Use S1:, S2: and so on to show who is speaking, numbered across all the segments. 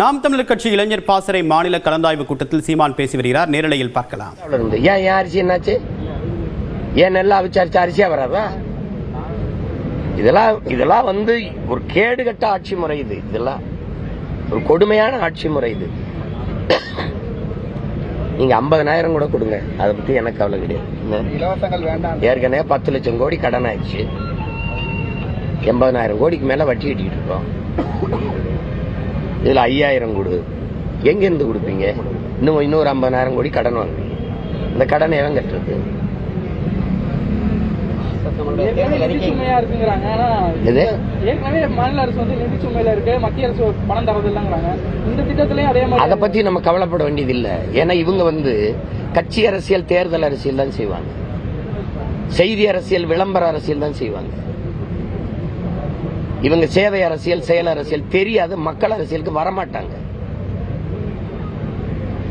S1: நாம் தமிழர் கட்சி இளைஞர் பாசறை மாநில கலந்தாய்வு கூட்டத்தில் சீமான் பேசி வருகிறார். நேரலையில் பார்க்கலாம்.
S2: அவ்வளவு இருந்து ஏன் ஏன் அரிசி என்னாச்சு? ஏன் நெல்லா விசாரிச்சு அரிசியா வராதா? இதெல்லாம் இதெல்லாம் வந்து ஒரு கேடுகட்ட ஆட்சி முறை இது. இதெல்லாம் ஒரு கொடுமையான ஆட்சி முறை இது. நீங்க 50000 கூட கொடுங்க. அதை பத்தி எனக்கு கவலை கிடையாது. என்ன?
S3: இலவசங்கள் வேண்டாம்.
S2: ஏற்கனவே பத்து லட்சம் கோடி கடன் ஆயிடுச்சு. எண்பதனாயிரம் கோடிக்கு மேல வட்டி கட்டிக்கிட்டு இருக்கோம். இதுல ஐயாயிரம் கொடு. எங்க இருந்து கொடுப்பீங்க? இன்னும் இன்னொரு ஐம்பதாயிரம் கோடி கடன் வாங்குவீங்க. இந்த கடனை எவன் கட்டுறது?
S3: அதை
S2: பத்தி நம்ம கவலைப்பட வேண்டியது இல்ல ஏன்னா இவங்க வந்து கட்சி அரசியல் தேர்தல் அரசியல் தான் செய்வாங்க. செய்தி அரசியல் விளம்பர அரசியல் தான் செய்வாங்க. இவங்க சேவை அரசியல் செயல் அரசியல் தெரியாது மக்கள் அரசியலுக்கு வரமாட்டாங்க.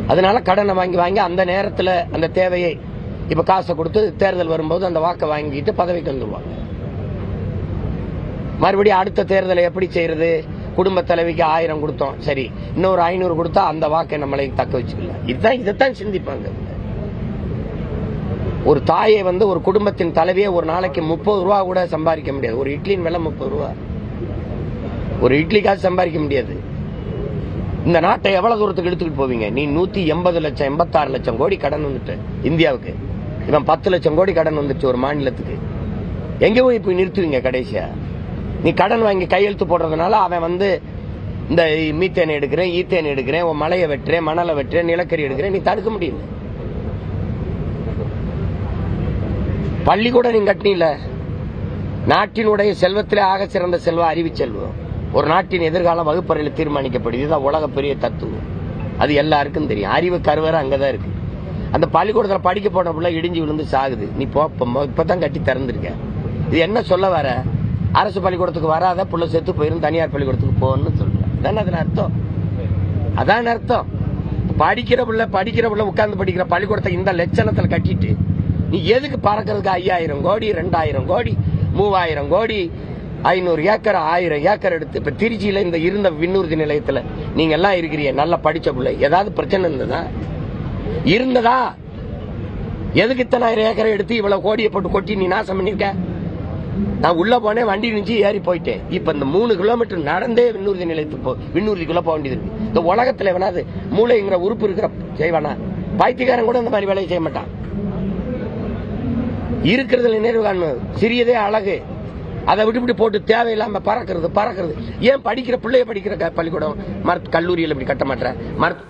S2: அதனால கடனை வாங்கி வாங்கி அந்த நேரத்தில் அந்த தேவையை இப்ப காசை கொடுத்து தேர்தல் வரும்போது அந்த வாக்கை வாங்கிட்டு பதவிக்கு வந்துடுவாங்க மறுபடியும் அடுத்த தேர்தலை எப்படி செய்யறது? குடும்ப தலைவிக்கு ஆயிரம் கொடுத்தோம் சரி. இன்னொரு ஐநூறு கொடுத்தா அந்த வாக்கை நம்மளை தக்க வச்சுக்கலாம் இதுதான் இதைத்தான் சிந்திப்பாங்க. ஒரு தாயை வந்து ஒரு குடும்பத்தின் தலைவியை ஒரு நாளைக்கு முப்பது ரூபா கூட சம்பாதிக்க முடியாது. ஒரு இட்லியின் விலை முப்பது ரூபா. ஒரு இட்லிக்காவது சம்பாதிக்க முடியாது. இந்த நாட்டை எவ்வளவு தூரத்துக்கு எடுத்துக்கிட்டு போவீங்க? நீ நூத்தி எண்பது லட்சம் எண்பத்தாறு லட்சம் கோடி கடன் வந்துட்டு இந்தியாவுக்கு. இவன் பத்து லட்சம் கோடி கடன் வந்துச்சு ஒரு மாநிலத்துக்கு. எங்க போய் போய் நிறுத்துவீங்க கடைசியா? நீ கடன் வாங்கி கையெழுத்து போடுறதுனால அவன் வந்து இந்த மீத்தேன் எடுக்கிறேன் ஈத்தேன் எடுக்கிறேன் உன் மலையை வெட்டுறேன் மணலை வெட்டுறேன் நிலக்கரி எடுக்கிறேன் நீ தடுக்க முடியல. பள்ளிக்கூடம் நீ கட்டினில. நாட்டினுடைய செல்வத்திலே ஆக சிறந்த செல்வம் அறிவு செல்வம். ஒரு நாட்டின் எதிர்காலம் வகுப்பறையில் தீர்மானிக்கப்படுது. இதுதான் உலக பெரிய தத்துவம். அது எல்லாருக்கும் தெரியும். அறிவு கருவறை அங்கதான் இருக்கு. அந்த பள்ளிக்கூடத்தில் படிக்க போன பிள்ளை இடிஞ்சு விழுந்து சாகுது. நீ போ இப்போ இப்பதான் கட்டி திறந்துருக்க. இது என்ன சொல்ல வர? அரசு பள்ளிக்கூடத்துக்கு வராத புள்ள செத்து போயிரும் தனியார் பள்ளிக்கூடத்துக்கு போகணும்னு சொல்றேன் தானே அதன் அர்த்தம்? அதான் அர்த்தம். படிக்கிற பிள்ளை படிக்கிற பிள்ளை உட்கார்ந்து படிக்கிற பள்ளிக்கூடத்தை இந்த லட்சணத்தில் கட்டிட்டு நீ எதுக்கு பறக்கிறதுக்கு ஐயாயிரம் கோடி ரெண்டாயிரம் கோடி மூவாயிரம் கோடி ஐநூறு ஏக்கர் ஆயிரம் ஏக்கர் எடுத்து இப்போ திருச்சியில் இந்த இருந்த விண்ணூர்தி நிலையத்தில் நீங்க எல்லாம் இருக்கிறீங்க நல்லா படிச்ச பிள்ளை. ஏதாவது பிரச்சனை இருந்ததா? இருந்ததா? எதுக்கு இத்தனாயிரம் ஏக்கரை எடுத்து இவ்வளவு கோடியை போட்டு கொட்டி நீ நாசம் பண்ணிருக்க நான் உள்ள போனேன் வண்டி நின்று ஏறி போயிட்டேன். இப்ப இந்த மூணு கிலோமீட்டர் நடந்தே விண்ணூர்தி நிலையத்துக்கு போ விண்ணூர்திக்குள்ள போக வேண்டியது இருக்கு. இந்த உலகத்துல வேணாது மூளைங்கிற உறுப்பு இருக்கிற செய்வானா? பைத்தியக்காரன் கூட இந்த மாதிரி வேலையை செய்ய மாட்டான். இருக்கிறதுல நிறைவு காணும் சிறியதே அழகு. அதை விட்டு விட்டு போட்டு தேவையில்லாம பறக்கிறது பறக்கிறது. ஏன் படிக்கிற பிள்ளைய படிக்கிற க- பள்ளிக்கூடம்? மருத்து கல்லூரியில் இப்படி கட்ட மாட்டேற. மருத்து